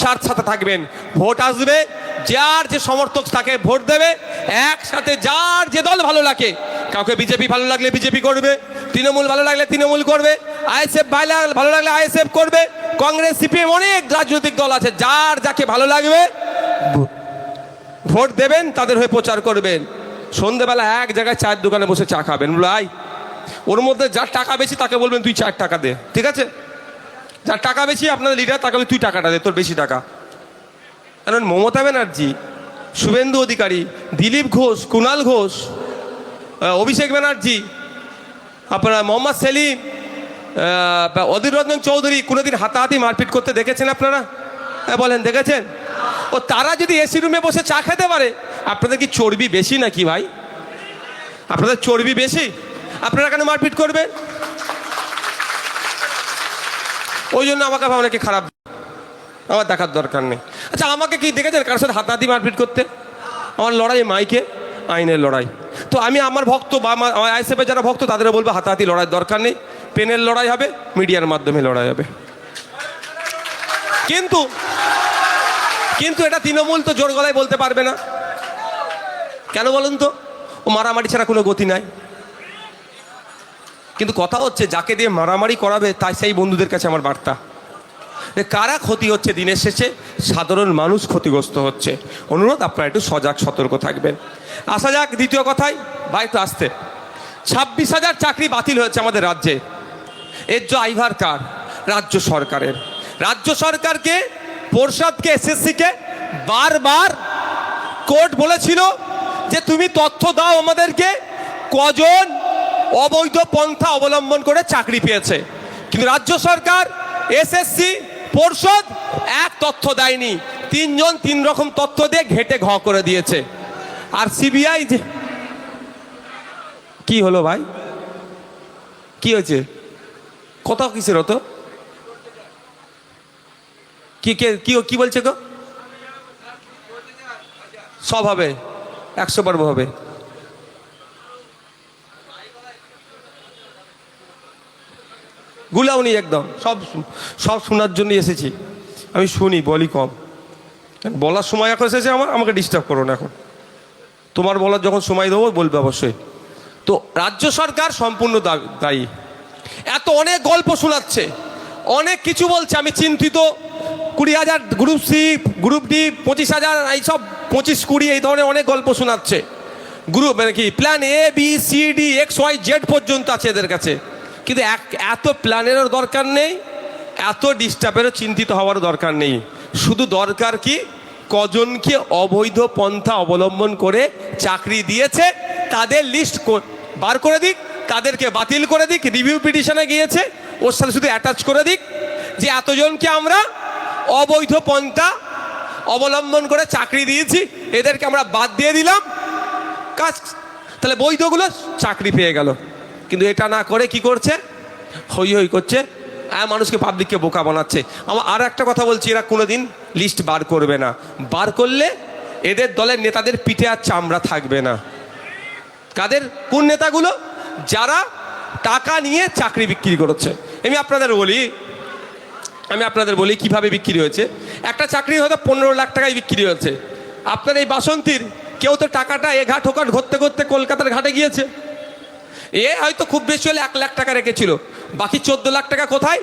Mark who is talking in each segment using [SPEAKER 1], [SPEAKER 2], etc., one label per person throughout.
[SPEAKER 1] সার সাথে থাকবেন। ভোট আসবে, যার যে সমর্থক তাকে ভোট দেবে, একসাথে যার যে দল ভালো লাগে। কাউকে বিজেপি ভালো লাগলে বিজেপি করবে, তৃণমূল ভালো লাগলে তৃণমূল করবে, আইএসএফ ভালো লাগলে আইএসএফ করবে, কংগ্রেস, সিপিএম অনেক রাজনৈতিক দল আছে, যার যাকে ভালো লাগবে, ভোট দেবেন, তাদের হয়ে প্রচার করবেন। সন্ধেবেলা এক জায়গায় চায়ের দোকানে বসে চা খাবেন। বলো আই, ওর মধ্যে যার টাকা বেশি তাকে বলবেন, তুই চার টাকা দে। ঠিক আছে? যার টাকা বেশি, আপনাদের লিডার তাকে তুই টাকাটা দে, তোর বেশি টাকা। কারণ মমতা ব্যানার্জি, শুভেন্দু অধিকারী, দিলীপ ঘোষ কুণাল ঘোষ অভিষেক ব্যানার্জি, আপনার মোহাম্মদ সেলিম অধীর রঞ্জন চৌধুরী কোনোদিন হাতাহাতি মারপিট করতে দেখেছেন আপনারা? হ্যাঁ বলেন, দেখেছেন? ও, তারা যদি এসি রুমে বসে চা খেতে পারে, আপনাদের কি চর্বি বেশি নাকি ভাই? আপনাদের চর্বি বেশি? আপনারা কেন মারপিট করবেন? ওই জন্য আমাকে অনেকে খারাপ। আমার দেখার দরকার নেই। আচ্ছা আমাকে কি দেখেছেন? কারোর সাথে হাতাহাতি মারপিট করতে? আমার লড়াই মাইকে, আইনের লড়াই। তো আমি আমার ভক্ত বা আমার আইএসএফের যারা ভক্ত তাদের বলব হাতাহাতি লড়াইয়ের দরকার নেই। পেনের লড়াই হবে, মিডিয়ার মাধ্যমে লড়াই হবে। কিন্তু কিন্তু এটা তৃণমূল তো জোর গলায় বলতে পারবে না। কেন বলুন তো? ও মারামারি ছাড়া কোনো গতি নাই। কিন্তু কথা হচ্ছে, যাকে দিয়ে মারামারি করাবে, তাই সেই বন্ধুদের কাছে আমার বার্তা। কারা ক্ষতি হচ্ছে দিনের শেষে? সাধারণ মানুষ ক্ষতিগ্রস্ত হচ্ছে। অনুরোধ, আপনারা একটু সজাগ, সতর্ক থাকবেন। আসা যাক, দ্বিতীয় কথায়, বা একটু আসতে। ছাব্বিশ হাজার চাকরি বাতিল হয়েছে আমাদের রাজ্যে। এর যে আইভার কার? রাজ্য সরকারের। রাজ্য সরকারকে পর্ষদকে এসএসসিকে বারবার কোর্ট বলেছিল যে, তুমি তথ্য দাও আমাদেরকে। কজন অবৈধ পন্থা অবলম্বন করে চাকরি পেয়েছে। কিন্তু রাজ্য সরকার, এসএসসি, পর্ষদ এক তথ্য দেয়নি। তিনজন তিন রকম তথ্য দিয়ে ঘেটে ঘ করে দিয়েছে। আর সিবিআই যে কি হলো ভাই? কি হয়েছে? কোথাও কিসের হতো কি কে কি কি বলছে গো? সব হবে, একশো পর্ব হবে। গুলাউনি একদম। সব সব শোনার জন্য এসেছি। আমি শুনি, বলি কম। বলার সময় এখন এসেছে আমার, আমাকে ডিস্টার্ব করো না এখন। তোমার বলার যখন সময় দেবো, বলবে অবশ্যই। তো রাজ্য সরকার সম্পূর্ণ দায়ী। এত অনেক গল্প শোনাচ্ছে। অনেক কিছু বলছে। আমি চিন্তিত। কুড়ি হাজার গ্রুপ সি গ্রুপ ডি পঁচিশ হাজার এইসব পঁচিশ কুড়ি, এই ধরনের অনেক গল্প শোনাচ্ছে। গ্রুপ মানে কি? Plan A B C D X Y Z পর্যন্ত আছে এদের কাছে। কিন্তু এক, এত প্ল্যানেরও দরকার নেই, এত ডিস্টার্বেরও চিন্তিত হওয়ার দরকার নেই। শুধু দরকার কি? কজনকে অবৈধ পন্থা অবলম্বন করে চাকরি দিয়েছে, তাদের লিস্ট বার করে দিক, তাদেরকে বাতিল করে দিক রিভিউ পিটিশনে গিয়েছে, ওর সাথে শুধু অ্যাটাচ করে দিক যে এতজনকে আমরা অবৈধ পন্থা অবলম্বন করে চাকরি দিয়েছি, এদেরকে আমরা বাদ দিয়ে দিলাম। কাজ, তাহলে বৈধগুলো চাকরি পেয়ে গেল। কিন্তু এটা না করে কি করছে? হই হই করছে। মানুষকে পাবলিককে বোকা বানাচ্ছে। আমার আর একটা কথা বলছি, এরা কোনোদিন লিস্ট বার করবে না। বার করলে এদের দলের নেতাদের পিঠে আর চামড়া থাকবে না। কাদের? কোন নেতাগুলো? যারা টাকা নিয়ে চাকরি বিক্রি করেছে। আমি আপনাদের বলি, আমি আপনাদের বলি কীভাবে বিক্রি হয়েছে। একটা চাকরি হয়তো পনেরো লাখ টাকায় বিক্রি হয়েছে। আপনার এই বাসন্তীর কেউ তো টাকাটা এ ঘাট ওঘাট ঘুরতে ঘুরতে কলকাতার ঘাটে গিয়েছে। এ হয়তো খুব বেশি হলে এক লাখ টাকা রেখেছিল। বাকি চোদ্দ লাখ টাকা কোথায়?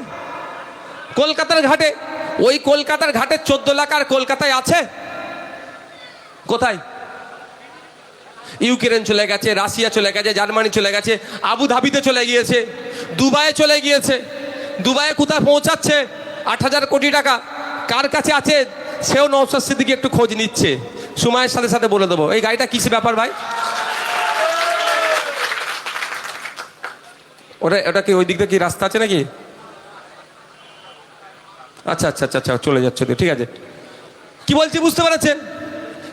[SPEAKER 1] কলকাতার ঘাটে। ওই কলকাতার ঘাটে চোদ্দ লাখ আর কলকাতায় আছে? কোথায়? ইউক্রেন চলে গেছে, রাশিয়া চলে গেছে, জার্মানি চলে গেছে, আবুধাবিতে চলে গিয়েছে, দুবাইয়ে চলে গিয়েছে। দুবাইয়ে কোথায় পৌঁছাচ্ছে? আট হাজার কোটি টাকা। কার কাছে আছে? সেও নৌসাদ সিদ্দিকি একটু খোঁজ নিচ্ছে। সময়ের সাথে সাথে বলে দেবো। এই গাড়িটা কিসে ব্যাপার ভাই? ওটা ওটা কি ওই দিক দিয়ে কি রাস্তা আছে নাকি? আচ্ছা আচ্ছা আচ্ছা আচ্ছা চলে যাচ্ছে তো, ঠিক আছে। কি বলছি বুঝতে পেরেছেন?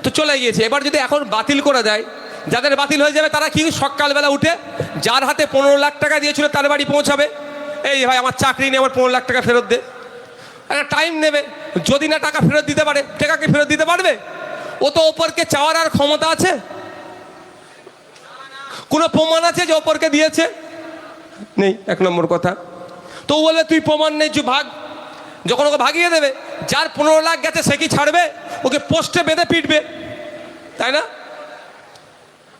[SPEAKER 1] তো চলে গিয়েছে। এবার যদি এখন বাতিল করে দেয় যাদের বাতিল হয়ে যাবে তারা কি সকালবেলা উঠে যার হাতে পনেরো লাখ টাকা দিয়েছিল তার বাড়ি পৌঁছাবে? এই ভাই আমার চাকরি নিয়ে আমার পনেরো লাখ টাকা ফেরত দে। একটা টাইম নেবে। যদি না টাকা ফেরত দিতে পারে টাকাকে ফেরত দিতে পারবে? ও তো ওপরকে চাওয়ার আর ক্ষমতা আছে? কোনো প্রমাণ আছে যে ওপরকে দিয়েছে? নেই, এক নম্বর কথা। তো বলে, তুই প্রমাণ নেই, তুই ভাগ। যখন ওকে ভাগিয়ে দেবে, যার পনেরো লাখ গেছে, সে কি ছাড়বে? ওকে পোস্টে বেঁধে পিটবে। তাই না?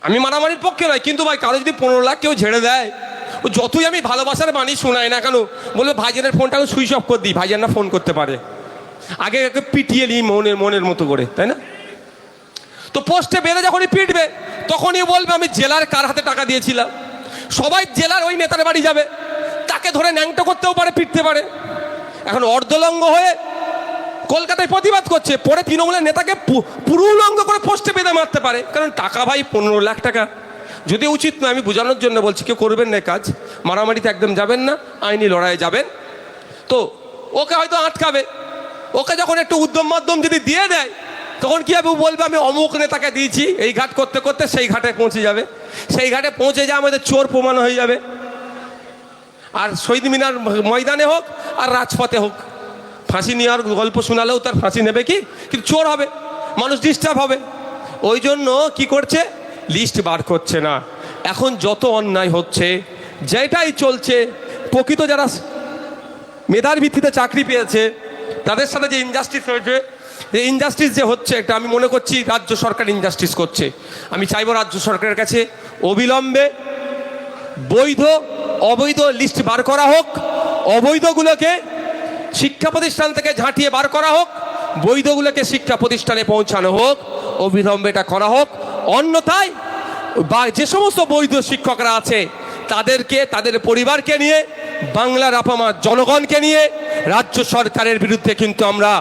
[SPEAKER 1] আমি মারামারির পক্ষে নয়, কিন্তু ভাই, কারও যদি পনেরো লাখ কেউ ঝেড়ে দেয়, ও যতই আমি ভালোবাসার বাণী শোনাই না কেন, বলবে, ভাইজানের ফোনটা আমি সুইচ অফ করে দিই ভাইজান না ফোন করতে পারে। আগে একে পিটিয়ে নিই মনের মনের মতো করে, তাই না? তো পোস্টে বেঁধে যখনই পিটবে, তখনই বলবে, আমি জেলার কার হাতে টাকা দিয়েছিলাম? সবাই জেলার ওই নেতার বাড়ি যাবে। তাকে ধরে ন্যাংটো করতেও পারে, পিটতে পারে। এখন অর্ধলঙ্গ হয়ে কলকাতায় প্রতিবাদ করছে, পরে তৃণমূলের নেতাকে পু- পুরো উলঙ্গ করে পোস্টে বেঁধে মারতে পারে। কারণ টাকা ভাই পনেরো লাখ টাকা। যদি উচিত নয়, আমি বোঝানোর জন্য বলছি, কেউ করবেন না কাজ। মারামারিতে একদম যাবেন না, আইনি লড়াইয়ে যাবেন। তো ওকে হয়তো আটকাবে। ওকে যখন একটু উদ্যম মাধ্যম যদি দিয়ে দেয় তখন কি হবে বলবে, আমি অমুক নেতাকে দিয়েছি, এই ঘাট করতে করতে সেই ঘাটে পৌঁছে যাবে। সেই ঘাটে পৌঁছে যা আমাদের চোর প্রমাণ হয়ে যাবে। আর শহীদ মিনার ময়দানে হোক, আর রাজপথে হোক। ফাঁসি নেওয়ার গল্প শোনালেও তার ফাঁসি নেবে কি? কিন্তু চোর হবে, মানুষ ডিস্টার্ব হবে। ওই জন্য কি করছে? লিস্ট বার করছে না। এখন যত অন্যায় হচ্ছে, যেটাই চলছে, প্রকৃত যারা মেধার ভিত্তিতে চাকরি পেয়েছে, তাদের সাথে যে ইনজাস্টিস হয়েছে ইনজাস্টিস যে হচ্ছে, এটা আমি মনে করছি রাজ্য সরকার ইনজাস্টিস করছে। আমি চাইব রাজ্য সরকারের কাছে অবিলম্বে বৈধ, অবৈধ লিস্ট বার করা হোক, অবৈধগুলোকে শিক্ষা প্রতিষ্ঠান থেকে ঝাঁটিয়ে বার করা হোক, বৈধগুলোকে শিক্ষা প্রতিষ্ঠানে পৌঁছানো হোক, অবিলম্বে এটা করা হোক। অন্যথায় বা যে সমস্ত বৈধ শিক্ষকরা আছে তাদেরকে, তাদের পরিবারকে নিয়ে, বাংলার আপামার জনগণকে নিয়ে রাজ্য সরকারের বিরুদ্ধে কিন্তু আমরা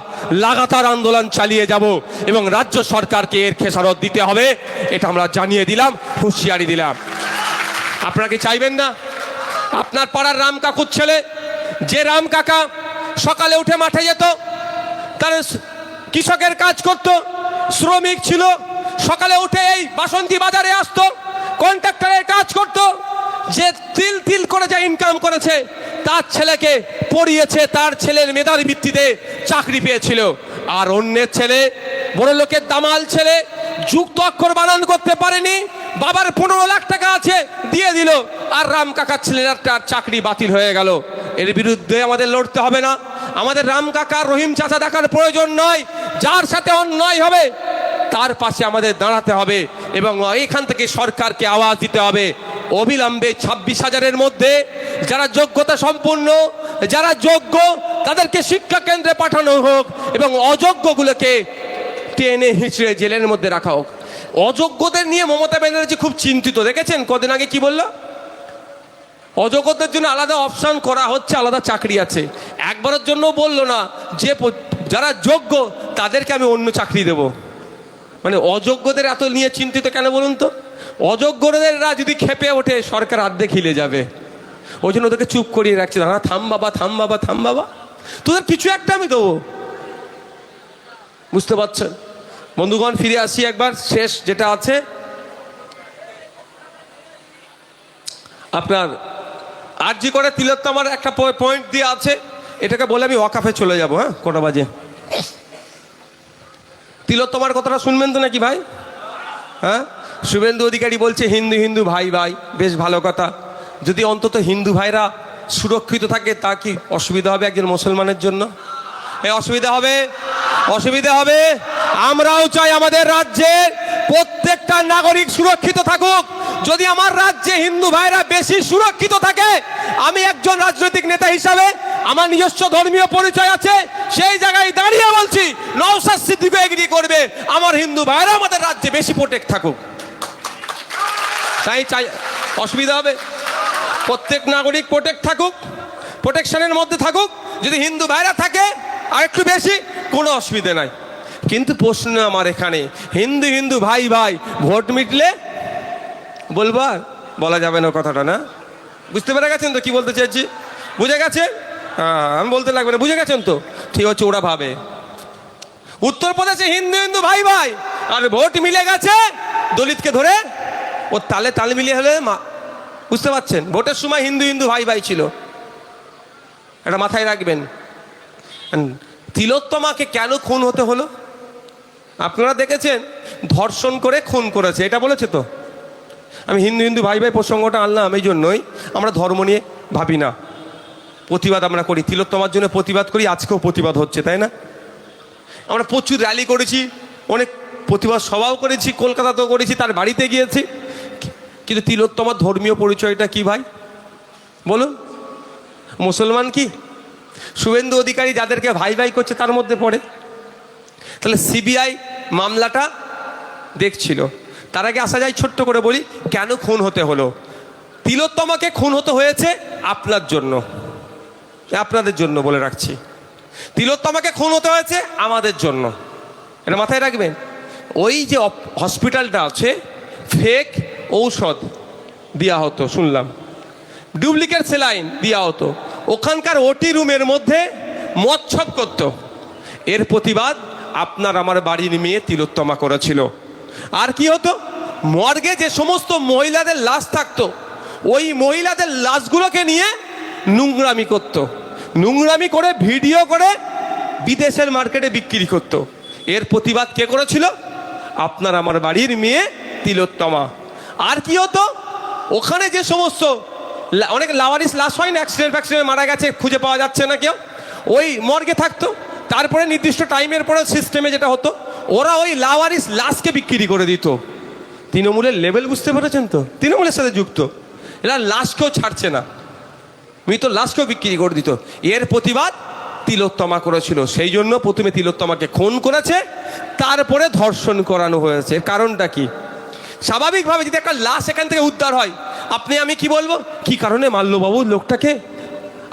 [SPEAKER 1] লাগাতার আন্দোলন চালিয়ে যাব এবং রাজ্য সরকারকে এর খেসারত দিতে হবে, এটা আমরা জানিয়ে দিলাম, হুঁশিয়ারি দিলাম। আপনারা কি চাইবেন না? আপনার পাড়ার রাম কাকুর ছেলে, যে রাম কাকা সকালে উঠে মাঠে যেত, তার কৃষকের কাজ করত, শ্রমিক ছিল, সকালে উঠে এই বাসন্তী বাজারে আসতো, কন্ট্রাক্টরের কাজ করত যে তিল তিল করে যা ইনকাম করেছে, তার ছেলেকে পড়িয়েছে, তার ছেলের মেধার ভিত্তিতে চাকরি পেয়েছিল। আর অন্যের ছেলে, বড় লোকের দামাল ছেলে, যুক্ত অক্ষর বানান করতে পারেনি, বাবার পনেরো লাখ টাকা আছে, দিয়ে দিল। আর রাম কাকার ছেলেটার চাকরি বাতিল হয়ে গেল। এর বিরুদ্ধে আমাদের লড়তে হবে না। আমাদের রাম কাকা রহিম চাচা দেখার প্রয়োজন নয়, যার সাথে অন্যায় হবে, তার পাশে আমাদের দাঁড়াতে হবে এবং এখান থেকে সরকারকে আওয়াজ দিতে হবে। অবিলম্বে ছাব্বিশ হাজারের মধ্যে যারা যোগ্যতা সম্পূর্ণ, যারা যোগ্য, তাদেরকে শিক্ষা কেন্দ্রে পাঠানো হোক এবং অযোগ্যগুলোকে টেনে হিঁচড়ে জেলের মধ্যে রাখা হোক। অযোগ্যদের নিয়ে মমতা ব্যানার্জি খুব চিন্তিত। দেখেছেন? কদিন আগে কি বলল? অযোগ্যদের জন্য আলাদা অপশান করা হচ্ছে, আলাদা চাকরি আছে। একবারের জন্য বলল না যে যারা যোগ্য, তাদেরকে আমি অন্য চাকরি দেব। মানে অযোগ্যদের এত নিয়ে চিন্তিত কেন বলুন তো? অযোগ্যদেররা যদি খেপে ওঠে, সরকার আর্ধেক হিলে যাবে। ওই জন্য ওদেরকে চুপ করিয়ে রাখছে। না থাম বাবা থাম বাবা থাম বাবা। তোদের কিছু একটা আমি দেবো। বুঝতে পারছেন? বন্ধুগণ, ফিরে আসি একবার। শেষ যেটা আছে, আপনার আরজি করে তিলোত্তমার একটা পয়েন্ট দিয়ে আছে। এটাকে বলে আমি ওয়াকাফে চলে যাব হ্যাঁ? কটা বাজে? তিলোত্তমার কথাটা শুনবেন তো নাকি ভাই? হ্যাঁ? শুভেন্দু অধিকারী বলছে, হিন্দু হিন্দু ভাই ভাই, বেশ ভালো কথা। যদি অন্তত হিন্দু ভাইরা সুরক্ষিত থাকে, তা কি অসুবিধা হবে একজন মুসলমানের জন্য? এ, অসুবিধা হবে? অসুবিধা হবে? আমরাও চাই আমাদের রাজ্যে প্রত্যেকটা নাগরিক সুরক্ষিত থাকুক। যদি আমার রাজ্যে হিন্দু ভাইরা বেশি সুরক্ষিত থাকে, আমি একজন রাজনৈতিক নেতা হিসাবে আমার নিজস্ব ধর্মীয় পরিচয় আছে, সেই জায়গায় দাঁড়িয়ে বলছি নওসাদ সিদ্দিকও এগ্রি করবে। আমার হিন্দু ভাইরা আমাদের রাজ্যে বেশি প্রোটেক্ট থাকুক। তাই চাই, অসুবিধা হবে। প্রত্যেক নাগরিক প্রোটেক্ট থাকুক প্রোটেকশনের মধ্যে থাকুক। যদি হিন্দু ভাইরা থাকে আর একটু বেশি, কোনো অসুবিধা নাই। কিন্তু প্রশ্ন আমার এখানে, হিন্দু হিন্দু ভাই ভাই, ভোট মিটলে বলব আর? বলা যাবে না কথাটা, না? বুঝতে পেরে গেছেন তো কি বলতে চাইছি বুঝে গেছে? হ্যাঁ আমি বলতে লাগবে না, বুঝে গেছেন তো? ঠিক হচ্ছে ওরা ভাবে। উত্তরপ্রদেশে হিন্দু হিন্দু ভাই ভাই, আর ভোট মিলে গেছে, দলিতকে ধরে ও তালে তালে মিলিয়ে হলে মা- বুঝতে পারছেন? ভোটের সময় হিন্দু হিন্দু ভাই ভাই ছিল। এটা মাথায় রাখবেন। তিলোত্তমাকে কেন খুন হতে হলো? আপনারা দেখেছেন? ধর্ষণ করে খুন করেছে। এটা বলেছে তো? আমি হিন্দু হিন্দু ভাই ভাই প্রসঙ্গটা আনলাম এই জন্যই। আমরা ধর্ম নিয়ে ভাবি না। প্রতিবাদ আমরা করি। তিলোত্তমার জন্য প্রতিবাদ করি। আজকেও প্রতিবাদ হচ্ছে, তাই না? আমরা প্রচুর র্যালি করেছি। অনেক প্রতিবাদ সভাও করেছি। কলকাতাতেও করেছি। তার বাড়িতে গিয়েছি। কিন্তু তিলোত্তমার ধর্মীয় পরিচয়টা কি ভাই? বলুন। মুসলমান কি? শুভেন্দু অধিকারী যাদেরকে ভাই ভাই করছে তার মধ্যে পড়ে। তাহলে সিবিআই মামলাটা দেখছিল। তার আগে আসা যায় ছোট্ট করে বলি, কেন খুন হতে হলো? তিলোত্তমাকে খুন হতে হয়েছে আপনার জন্য। আপনাদের জন্য বলে রাখছি। তিলোত্তমাকে খুন হতে হয়েছে আমাদের জন্য। এটা মাথায় রাখবেন। ওই যে হসপিটালটা আছে ফেক ঔষধ দেওয়া হতো, শুনলাম। ডুপ্লিকেট সেলাইন দেওয়া হতো। ওখানকার ওটি রুমের মধ্যে মচ্ছব করতো। এর প্রতিবাদ আপনার আমার বাড়ির মেয়ে তিলোত্তমা করেছিল। আর কি হতো? মর্গে যে সমস্ত মহিলাদের লাশ থাকতো, ওই মহিলাদের লাশগুলোকে নিয়ে নোংরামি করত। নোংরামি করে, ভিডিও করে বিদেশের মার্কেটে বিক্রি করত। এর প্রতিবাদ কে করেছিল? আপনার আমার বাড়ির মেয়ে তিলোত্তমা। আর কি হতো? ওখানে যে সমস্ত অনেক লাওয়ারিস লাশ হয় না অ্যাক্সিডেন্ট ফ্যাক্সিডেন্ট মারা গেছে, খুঁজে পাওয়া যাচ্ছে না কেউ। ওই মর্গে থাকতো। তারপরে নির্দিষ্ট টাইমের পরে সিস্টেমে যেটা হতো, ওরা ওই লাওয়ারিস লাশকে বিক্রি করে দিত। তৃণমূলের লেভেল বুঝতে পেরেছেন তো? তৃণমূলের সাথে যুক্ত। এরা লাশকেও ছাড়ছে না। মৃত লাশকেও বিক্রি করে দিত। এর প্রতিবাদ তিলোত্তমা করেছিল। সেই জন্য প্রথমে তিলোত্তমাকে খুন করেছে, তারপরে ধর্ষণ করানো হয়েছে। কারণটা কি? স্বাভাবিকভাবে যদি একটা লাশ এখান থেকে উদ্ধার হয়, আপনি, আমি কি বলব? কি কারণে মারলো বাবু লোকটাকে?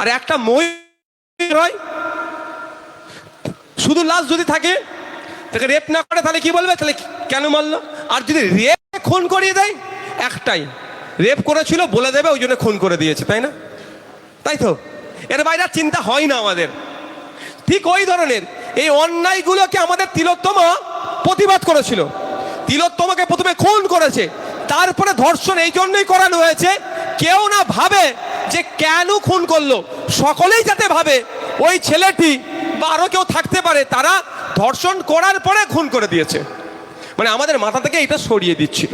[SPEAKER 1] আর একটা মই হয়, শুধু লাশ যদি থাকে, তাকে রেপ না করে তাহলে কি বলবে? তাহলে কেন মারলো? আর যদি রেপ খুন করিয়ে দেয়, একটাই রেপ করেছিল বলে দেবে, ওই জন্য খুন করে দিয়েছে, তাই না? তাই তো? এর বাইরে চিন্তা হয় না আমাদের। ঠিক ওই ধরনের, এই অন্যায়গুলোকে আমাদের তিলোত্তমা প্রতিবাদ করেছিল। তিলোত্তমাকে প্রথমে খুন করেছে। তারপরে ধর্ষণ এই জন্যই করানো হয়েছে। কেউ না ভাবে যে কেন খুন করল। সকলেই যাতে ভাবে ওই ছেলেটি বা আরও কেউ থাকতে পারে, তারা ধর্ষণ করার পরে খুন করে দিয়েছে। মানে আমাদের মাথা থেকে এটা সরিয়ে দিচ্ছিল।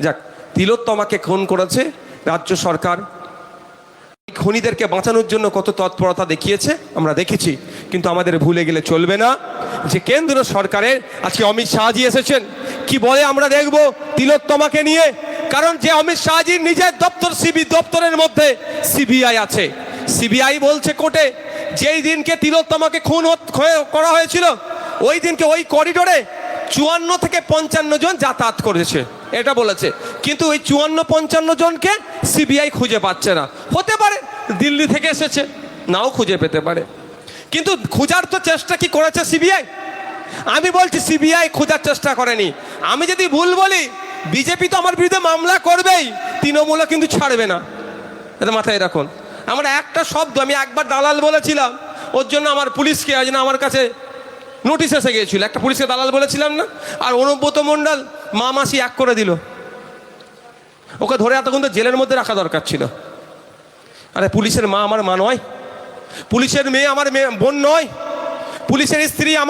[SPEAKER 1] যাক, তিলোত্তমাকে খুন করেছে রাজ্য সরকার। খনিদেরকে বাঁচানোর জন্য কত তৎপরতা দেখিয়েছে, আমরা দেখেছি। কিন্তু আমাদের ভুলে গেলে চলবে না যে কেন্দ্র সরকারের আজকে অমিত শাহজি এসেছেন। কি বলে আমরা দেখব তিলোত্তমাকে নিয়ে? কারণ যে অমিত শাহজির নিজের দপ্তর, সিবি দপ্তরের মধ্যে সিবিআই আছে। সিবিআই বলছে কোর্টে, যেই দিনকে তিলোত্তমাকে খুন করা হয়েছিল, ওই দিনকে ওই করিডোরে চুয়ান্ন থেকে পঞ্চান্ন জন যাতায়াত করেছে, এটা বলেছে। কিন্তু ওই চুয়ান্ন পঞ্চান্ন জনকে সিবিআই খুঁজে পাচ্ছে না। হতে পারে দিল্লি থেকে এসেছে, নাও খুঁজে পেতে পারে। কিন্তু খোঁজার তো চেষ্টা কি করেছে সিবিআই? আমি বলছি সিবিআই খোঁজার চেষ্টা করেনি। আমি যদি ভুল বলি, বিজেপি তো আমার বিরুদ্ধে মামলা করবেই, তৃণমূলও কিন্তু ছাড়বে না। এটা মাথায় রাখুন। আমার একটা শব্দ, আমি একবার দালাল বলেছিলাম, ওর জন্য আমার পুলিশকে আজ না আমার কাছে নোটিশ এসে গিয়েছিল। একটা পুলিশকে দালাল বলেছিলাম না, আর অনুব্রত মণ্ডল মা মাসি এক করে দিল। ওকে ধরে এতক্ষণ তো জেলের মধ্যে রাখা দরকার ছিল। আরে পুলিশের মা আমার মা নয়। পুলিশের মেয়ে আমার মেয়ে বোন নয়। পুলিশের স্ত্রী আমার